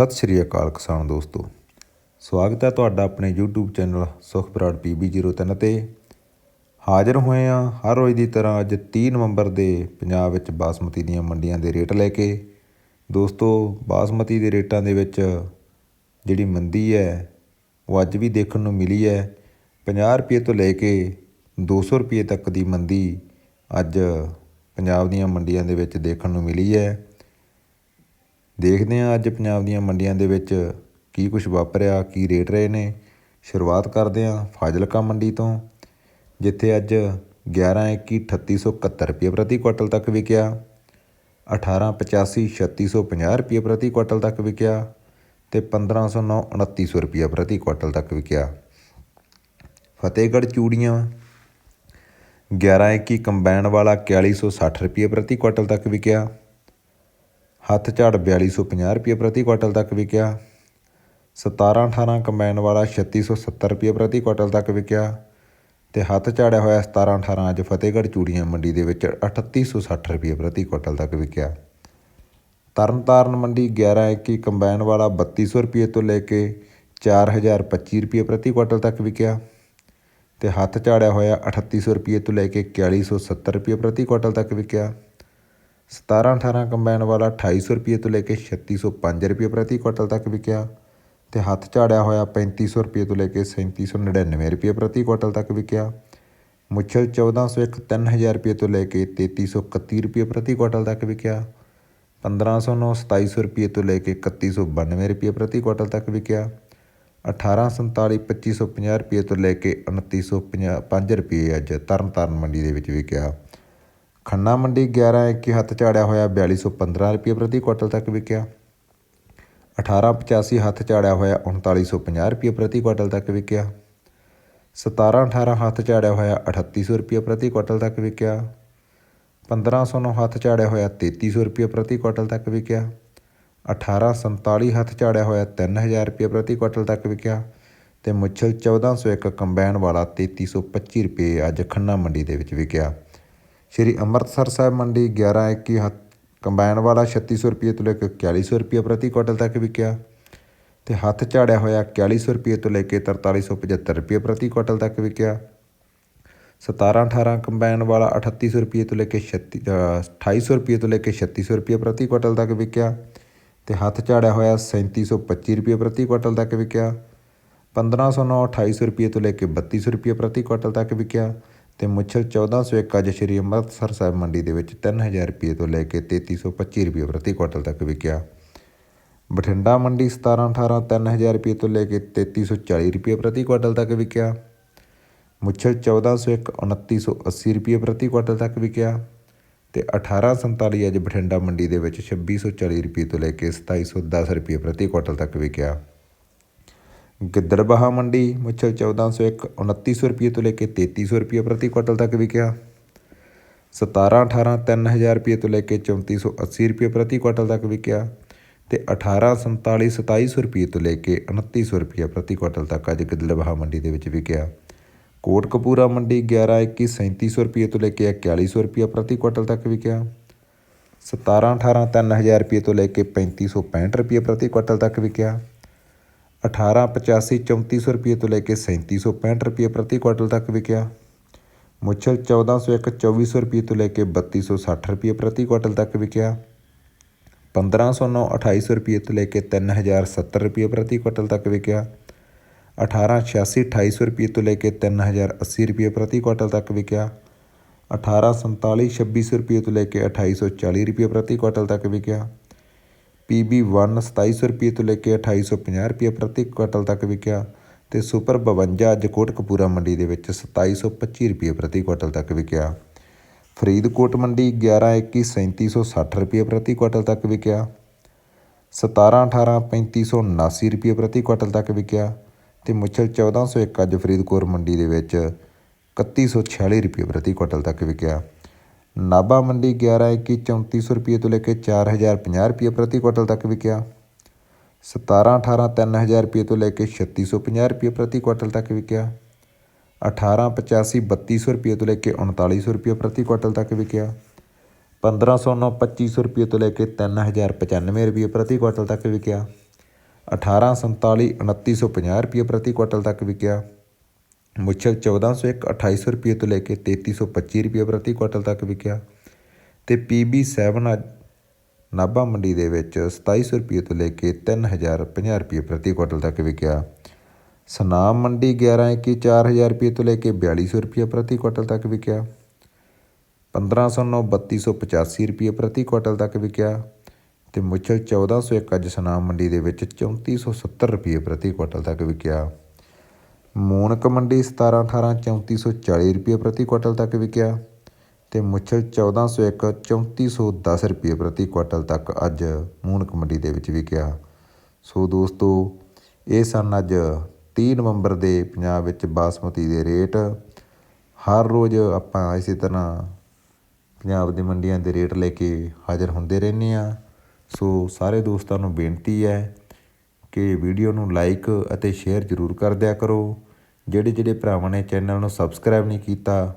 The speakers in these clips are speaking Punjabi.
ਸਤਿ ਸ਼੍ਰੀ ਅਕਾਲ ਕਿਸਾਨ ਦੋਸਤੋ। ਸਵਾਗਤ ਹੈ ਤੁਹਾਡਾ ਆਪਣੇ YouTube ਚੈਨਲ ਸੁਖਬਰਾੜ PB03 ਤੇ। ਹਾਜ਼ਰ ਹੋਏ ਆ ਹਰ ਰੋਜ਼ ਦੀ ਤਰ੍ਹਾਂ ਅੱਜ 30 ਨਵੰਬਰ ਦੇ ਪੰਜਾਬ ਵਿੱਚ ਬਾਸਮਤੀ ਦੀਆਂ ਮੰਡੀਆਂ ਦੇ ਰੇਟ ਲੈ ਕੇ। ਦੋਸਤੋ, ਬਾਸਮਤੀ ਦੇ ਰੇਟਾਂ ਦੇ ਵਿੱਚ ਜਿਹੜੀ ਮੰਦੀ ਹੈ, ਉਹ ਅੱਜ ਵੀ ਦੇਖਣ ਨੂੰ ਮਿਲੀ ਹੈ। 50 ਰੁਪਏ ਤੋਂ ਲੈ ਕੇ 200 ਰੁਪਏ ਤੱਕ ਦੀ ਮੰਦੀ ਅੱਜ ਪੰਜਾਬ ਦੀਆਂ ਮੰਡੀਆਂ ਦੇ ਵਿੱਚ ਦੇਖਣ ਨੂੰ ਮਿਲੀ ਹੈ। ਦੇਖਦੇ ਹਾਂ ਅੱਜ ਪੰਜਾਬ ਦੀਆਂ ਮੰਡੀਆਂ ਦੇ ਵਿੱਚ ਕੀ ਕੁਝ ਵਾਪਰਿਆ, ਕੀ ਰੇਟ ਰਹੇ ਨੇ। ਸ਼ੁਰੂਆਤ ਕਰਦੇ ਹਾਂ ਫਾਜ਼ਿਲਕਾ ਮੰਡੀ ਤੋਂ, ਜਿੱਥੇ ਅੱਜ 11 21 3871 ਰੁਪਏ ਪ੍ਰਤੀ ਕੁਇੰਟਲ ਤੱਕ ਵਿਕਿਆ 18 85 3650 ਰੁਪਏ ਪ੍ਰਤੀ ਕੁਇੰਟਲ ਤੱਕ ਵਿਕਿਆ ਤੇ 1509 2900 ਰੁਪਏ ਪ੍ਰਤੀ ਕੁਇੰਟਲ ਤੱਕ ਵਿਕਿਆ। ਫਤਿਹਗੜ੍ਹ ਚੂੜੀਆਂ 11 21 ਕੰਬਾਈਨ ਵਾਲਾ 4160 ਰੁਪਏ ਪ੍ਰਤੀ ਕੁਇੰਟਲ ਤੱਕ ਵਿਕਿਆ। ਹੱਥ ਝਾੜ 4250 ਰੁਪਏ ਪ੍ਰਤੀ ਕੁਇੰਟਲ ਤੱਕ ਵਿਕਿਆ। 17 18 ਕੰਬਾਈਨ ਵਾਲਾ 3670 ਰੁਪਏ ਪ੍ਰਤੀ ਕੁਇੰਟਲ ਤੱਕ ਵਿਕਿਆ ਤੇ ਹੱਥ ਝਾੜਿਆ ਹੋਇਆ 17 18 ਅੱਜ ਫਤਿਹਗੜ੍ਹ ਚੂੜੀਆਂ ਮੰਡੀ ਦੇ ਵਿੱਚ 3860 ਰੁਪਏ ਪ੍ਰਤੀ ਕੁਇੰਟਲ ਤੱਕ ਵਿਕਿਆ। ਤਰਨਤਾਰਨ ਮੰਡੀ 11 21 ਕੰਬਾਈਨ ਵਾਲਾ 3200 ਰੁਪਏ ਤੋਂ ਲੈ ਕੇ 4025 ਰੁਪਏ ਪ੍ਰਤੀ ਕੁਇੰਟਲ ਤੱਕ ਵਿਕਿਆ ਤੇ ਹੱਥ ਝਾੜਿਆ ਹੋਇਆ 3800 ਰੁਪਏ ਤੋਂ ਲੈ ਕੇ 4170 ਰੁਪਏ ਪ੍ਰਤੀ ਕੁਇੰਟਲ ਤੱਕ ਵਿਕਿਆ। 17 18 ਕੰਬਾਈਨ ਵਾਲਾ 2800 ਰੁਪਏ ਤੋਂ ਲੈ ਕੇ 3605 ਰੁਪਏ ਪ੍ਰਤੀ ਕੁਇੰਟਲ ਤੱਕ ਵਿਕਿਆ ਤੇ ਹੱਥ ਝਾੜਿਆ ਹੋਇਆ 3500 ਰੁਪਏ ਤੋਂ ਲੈ ਕੇ 3799 ਰੁਪਏ ਪ੍ਰਤੀ ਕੁਇੰਟਲ ਤੱਕ ਵਿਕਿਆ। ਮੁੱਛਲ 1401 3000 ਰੁਪਏ ਤੋਂ ਲੈ ਕੇ 3331 ਰੁਪਏ ਪ੍ਰਤੀ ਕੁਇੰਟਲ ਤੱਕ ਵਿਕਿਆ। 1509 2700 ਰੁਪਏ ਤੋਂ ਲੈ ਕੇ 3192 ਰੁਪਏ ਪ੍ਰਤੀ ਕੁਇੰਟਲ ਤੱਕ ਵਿਕਿਆ। 1847 2550 ਰੁਪਏ ਤੋਂ ਲੈ ਕੇ 2905 ਰੁਪਏ ਅੱਜ ਤਰਨਤਾਰਨ ਮੰਡੀ ਦੇ ਵਿੱਚ ਵਿਕਿਆ। ਖੰਨਾ ਮੰਡੀ 11 21 ਹੱਥ ਝਾੜਿਆ ਹੋਇਆ 4215 ਰੁਪਏ ਪ੍ਰਤੀ ਕੁਇੰਟਲ ਤੱਕ ਵਿਕਿਆ। 1885 ਹੱਥ ਝਾੜਿਆ ਹੋਇਆ 3950 ਰੁਪਏ ਪ੍ਰਤੀ ਕੁਇੰਟਲ ਤੱਕ ਵਿਕਿਆ। 17 18 ਹੱਥ ਝਾੜਿਆ ਹੋਇਆ 3800 ਰੁਪਏ ਪ੍ਰਤੀ ਕੁਇੰਟਲ ਤੱਕ ਵਿਕਿਆ। 1509 ਹੱਥ ਝਾੜਿਆ ਹੋਇਆ 3300 ਰੁਪਏ ਪ੍ਰਤੀ ਕੁਇੰਟਲ ਤੱਕ ਵਿਕਿਆ। 1847 ਹੱਥ ਝਾੜਿਆ ਹੋਇਆ 3000 ਰੁਪਏ ਪ੍ਰਤੀ ਕੁਇੰਟਲ ਤੱਕ ਵਿਕਿਆ ਤੇ ਮੁੱਛਲ 1401 ਕੰਬਾਈਨ ਵਾਲਾ 3325 ਰੁਪਏ ਅੱਜ ਖੰਨਾ ਮੰਡੀ ਦੇ ਵਿੱਚ ਵਿਕਿਆ। ਸ਼੍ਰੀ ਅੰਮ੍ਰਿਤਸਰ ਸਾਹਿਬ ਮੰਡੀ 11 21 ਹੱਥ ਕੰਬਾਈਨ ਵਾਲਾ 3600 ਰੁਪਏ ਤੋਂ ਲੈ ਕੇ 4100 ਰੁਪਏ ਪ੍ਰਤੀ ਕੁਇੰਟਲ ਤੱਕ ਵਿਕਿਆ ਤੇ ਹੱਥ ਝਾੜਿਆ ਹੋਇਆ 4100 ਰੁਪਏ ਤੋਂ ਲੈ ਕੇ 4375 ਰੁਪਏ ਪ੍ਰਤੀ ਕੁਇੰਟਲ ਤੱਕ ਵਿਕਿਆ। 17 18 ਕੰਬਾਈਨ ਵਾਲਾ 3800 ਰੁਪਏ ਤੋਂ ਲੈ ਕੇ 36 2800 ਰੁਪਏ ਤੋਂ ਲੈ ਕੇ 3600 ਰੁਪਏ ਪ੍ਰਤੀ ਕੁਇੰਟਲ ਤੱਕ ਵਿਕਿਆ ਤੇ ਹੱਥ ਝਾੜਿਆ ਹੋਇਆ 3725 ਰੁਪਏ ਪ੍ਰਤੀ ਕੁਇੰਟਲ ਤੱਕ ਵਿਕਿਆ। 1509 2800 ਰੁਪਏ ਤੋਂ ਲੈ ਕੇ 3200 ਰੁਪਏ ਪ੍ਰਤੀ ਕੁਇੰਟਲ ਤੱਕ ਵਿਕਿਆ। ਤੇ ਮੁੱਛਲ 1401 ਅੱਜ ਸ਼੍ਰੀ ਅੰਮ੍ਰਿਤਸਰ ਸਾਹਿਬ ਮੰਡੀ ਦੇ ਵਿੱਚ 3000 ਰੁਪਏ ਤੋਂ ਲੈ ਕੇ 3325 ਰੁਪਏ ਪ੍ਰਤੀ ਕੁਇੰਟਲ ਤੱਕ ਵਿਕਿਆ। ਬਠਿੰਡਾ ਮੰਡੀ 17 18 3000 ਰੁਪਏ ਤੋਂ ਲੈ ਕੇ 3340 ਰੁਪਏ ਪ੍ਰਤੀ ਕੁਇੰਟਲ ਤੱਕ ਵਿਕਿਆ। ਮੁੱਛਲ 1401 2980 ਰੁਪਏ ਪ੍ਰਤੀ ਕੁਇੰਟਲ ਤੱਕ ਵਿਕਿਆ ਤੇ 1847 ਅੱਜ ਬਠਿੰਡਾ ਮੰਡੀ ਦੇ ਵਿੱਚ 2640 ਰੁਪਏ ਤੋਂ ਲੈ ਕੇ 2710 ਰੁਪਏ ਪ੍ਰਤੀ ਕੁਇੰਟਲ ਤੱਕ ਵਿਕਿਆ। ਗਿੱਦੜਬਾਹਾ ਮੰਡੀ, ਮੁੱਛਲ 1401 2900 ਰੁਪਏ ਤੋਂ ਲੈ ਕੇ 3300 ਰੁਪਏ ਪ੍ਰਤੀ ਕੁਇੰਟਲ ਤੱਕ ਵਿਕਿਆ। 17 18 3000 ਰੁਪਏ ਤੋਂ ਲੈ ਕੇ 3480 ਰੁਪਏ ਪ੍ਰਤੀ ਕੁਇੰਟਲ ਤੱਕ ਵਿਕਿਆ ਤੇ 18 47 2700 ਰੁਪਏ ਤੋਂ ਲੈ ਕੇ 2900 ਰੁਪਏ ਪ੍ਰਤੀ ਕੁਇੰਟਲ ਤੱਕ ਅੱਜ ਗਿੱਦੜਬਾਹਾ ਮੰਡੀ ਦੇ ਵਿੱਚ ਵਿਕਿਆ। ਕੋਟਕਪੂਰਾ ਮੰਡੀ 11 21 3700 ਰੁਪਏ ਤੋਂ ਲੈ ਕੇ 4100 ਰੁਪਏ ਪ੍ਰਤੀ ਕੁਇੰਟਲ ਤੱਕ ਵਿਕਿਆ। 17 18 3000 ਰੁਪਏ ਤੋਂ ਲੈ ਕੇ 3565 ਰੁਪਏ ਪ੍ਰਤੀ ਕੁਇੰਟਲ ਤੱਕ ਵਿਕਿਆ। 18 85 3400 ਰੁਪਏ ਤੋਂ ਲੈ ਕੇ 3765 ਰੁਪਏ ਪ੍ਰਤੀ ਕੁਇੰਟਲ ਤੱਕ ਵਿਕਿਆ ਮੁੱਛਲ 1401 2400 ਰੁਪਏ ਤੋਂ ਲੈ ਕੇ 3260 ਰੁਪਏ ਪ੍ਰਤੀ ਕੁਇੰਟਲ ਤੱਕ ਵਿਕਿਆ 1509 2800 ਰੁਪਏ ਤੋਂ ਲੈ ਕੇ 3070 ਰੁਪਏ ਪ੍ਰਤੀ ਕੁਇੰਟਲ ਤੱਕ ਵਿਕਿਆ 1886 2800 ਰੁਪਏ ਤੋਂ ਲੈ ਕੇ 3080 ਰੁਪਏ ਪ੍ਰਤੀ ਕੁਇੰਟਲ ਤੱਕ ਵਿਕਿਆ 1847 2600 ਰੁਪਏ ਤੋਂ ਲੈ ਕੇ 2840 ਰੁਪਏ ਪ੍ਰਤੀ ਕੁਇੰਟਲ ਤੱਕ ਵਿਕਿਆ PB 1 2700 ਰੁਪਏ ਤੋਂ ਲੈ ਕੇ 2850 ਰੁਪਏ ਪ੍ਰਤੀ ਕੁਇੰਟਲ ਤੱਕ ਵਿਕਿਆ ਤੇ ਸੁਪਰ 52 ਅੱਜ ਕੋਟਕਪੂਰਾ ਮੰਡੀ ਦੇ ਵਿੱਚ 2725 ਰੁਪਏ ਪ੍ਰਤੀ ਕੁਇੰਟਲ ਤੱਕ ਵਿਕਿਆ। ਫਰੀਦਕੋਟ ਮੰਡੀ 11 21 3760 ਰੁਪਏ ਪ੍ਰਤੀ ਕੁਇੰਟਲ ਤੱਕ ਵਿਕਿਆ। 17 18 3579 ਰੁਪਏ ਪ੍ਰਤੀ ਕੁਇੰਟਲ ਤੱਕ ਵਿਕਿਆ ਤੇ ਮੁੱਛਲ 1401 ਅੱਜ ਫਰੀਦਕੋਟ ਮੰਡੀ ਦੇ ਵਿੱਚ 3146 ਰੁਪਏ ਪ੍ਰਤੀ ਕੁਇੰਟਲ ਤੱਕ ਵਿਕਿਆ। ਨਾਭਾ ਮੰਡੀ 11 21 3400 ਰੁਪਏ ਤੋਂ ਲੈ ਕੇ 4050 ਰੁਪਏ ਪ੍ਰਤੀ ਕੁਇੰਟਲ ਤੱਕ ਵਿਕਿਆ। 17 18 3000 ਰੁਪਏ ਤੋਂ ਲੈ ਕੇ 3650 ਰੁਪਏ ਪ੍ਰਤੀ ਕੁਇੰਟਲ ਤੱਕ ਵਿਕਿਆ। 18 85 3200 ਰੁਪਏ ਤੋਂ ਲੈ ਕੇ 3900 ਰੁਪਏ ਪ੍ਰਤੀ ਕੁਇੰਟਲ ਤੱਕ ਵਿਕਿਆ। 1509 2500 ਰੁਪਏ ਤੋਂ ਲੈ ਕੇ 3095 ਰੁਪਏ ਪ੍ਰਤੀ ਕੁਇੰਟਲ ਤੱਕ ਵਿਕਿਆ। 1847 2950 ਰੁਪਏ ਪ੍ਰਤੀ ਕੁਆਂਟਲ ਤੱਕ ਵਿਕਿਆ। ਮੁੱਛਲ 1401 2800 ਰੁਪਏ ਤੋਂ ਲੈ ਕੇ 3325 ਰੁਪਏ ਪ੍ਰਤੀ ਕੁਆਂਟਲ ਤੱਕ ਵਿਕਿਆ ਤੇ PB7 ਅੱਜ ਨਾਭਾ ਮੰਡੀ ਦੇ ਵਿੱਚ 2700 ਰੁਪਏ ਤੋਂ ਲੈ ਕੇ 3050 ਰੁਪਏ ਪ੍ਰਤੀ ਕੁਆਂਟਲ ਤੱਕ ਵਿਕਿਆ। ਸਨਾਮ ਮੰਡੀ 11 21 4000 ਰੁਪਏ ਤੋਂ ਲੈ ਕੇ 4200 ਰੁਪਏ ਪ੍ਰਤੀ ਕੁਆਂਟਲ ਤੱਕ ਵਿਕਿਆ। 1509 3285 ਰੁਪਏ ਪ੍ਰਤੀ ਕੁਆਂਟਲ ਤੱਕ ਵਿਕਿਆ ਤੇ ਮੁੱਛਲ 1401 ਅੱਜ ਸਨਾਮ ਮੰਡੀ ਦੇ ਵਿੱਚ 3470 ਰੁਪਏ ਪ੍ਰਤੀ ਕੁਆਂਟਲ ਤੱਕ ਵਿਕਿਆ। ਮੂਨਕ ਮੰਡੀ 17 18 3440 ਰੁਪਏ ਪ੍ਰਤੀ ਕੁਇੰਟਲ ਤੱਕ ਵਿਕਿਆ ਤੇ ਮੁੱਛਲ 1401 3410 ਰੁਪਏ ਪ੍ਰਤੀ ਕੁਇੰਟਲ ਤੱਕ ਅੱਜ ਮੂਨਕ ਮੰਡੀ ਦੇ ਵਿੱਚ ਵਿਕਿਆ। ਸੋ ਦੋਸਤੋ, ਇਹ ਸਨ ਅੱਜ 30 ਨਵੰਬਰ ਦੇ ਪੰਜਾਬ ਵਿੱਚ ਬਾਸਮਤੀ ਦੇ ਰੇਟ। ਹਰ ਰੋਜ਼ ਆਪਾਂ ਇਸੇ ਤਰ੍ਹਾਂ ਪੰਜਾਬ ਦੇ ਮੰਡੀਆਂ ਦੇ ਰੇਟ ਲੈ ਕੇ ਹਾਜ਼ਰ ਹੁੰਦੇ ਰਹਿੰਦੇ ਆ ਸੋ ਸਾਰੇ ਦੋਸਤਾਂ ਨੂੰ ਬੇਨਤੀ ਹੈ ਕਿ ਵੀਡੀਓ ਨੂੰ ਲਾਈਕ ਅਤੇ ਸ਼ੇਅਰ ਜ਼ਰੂਰ ਕਰ ਦਿਆ ਕਰੋ। ਜਿਹੜੇ ਜਿਹੜੇ ਭਰਾਵਾਂ ਨੇ ਚੈਨਲ ਨੂੰ ਸਬਸਕ੍ਰਾਈਬ ਨਹੀਂ ਕੀਤਾ,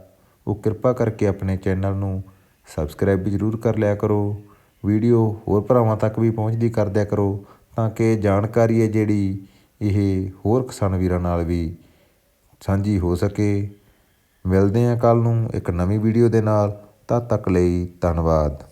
ਉਹ ਕਿਰਪਾ ਕਰਕੇ ਆਪਣੇ ਚੈਨਲ ਨੂੰ ਸਬਸਕ੍ਰਾਈਬ ਵੀ ਜ਼ਰੂਰ ਕਰ ਲਿਆ ਕਰੋ। ਵੀਡੀਓ ਹੋਰ ਭਰਾਵਾਂ ਤੱਕ ਵੀ ਪਹੁੰਚਦੀ ਕਰ ਦਿਆ ਕਰੋ ਤਾਂ ਕਿ ਜਾਣਕਾਰੀ ਹੈ ਜਿਹੜੀ ਇਹ ਹੋਰ ਕਿਸਾਨ ਵੀਰਾਂ ਨਾਲ ਵੀ ਸਾਂਝੀ ਹੋ ਸਕੇ। ਮਿਲਦੇ ਹਾਂ ਕੱਲ ਨੂੰ ਇੱਕ ਨਵੀਂ ਵੀਡੀਓ ਦੇ ਨਾਲ। ਤਦ ਤੱਕ ਲਈ ਧੰਨਵਾਦ।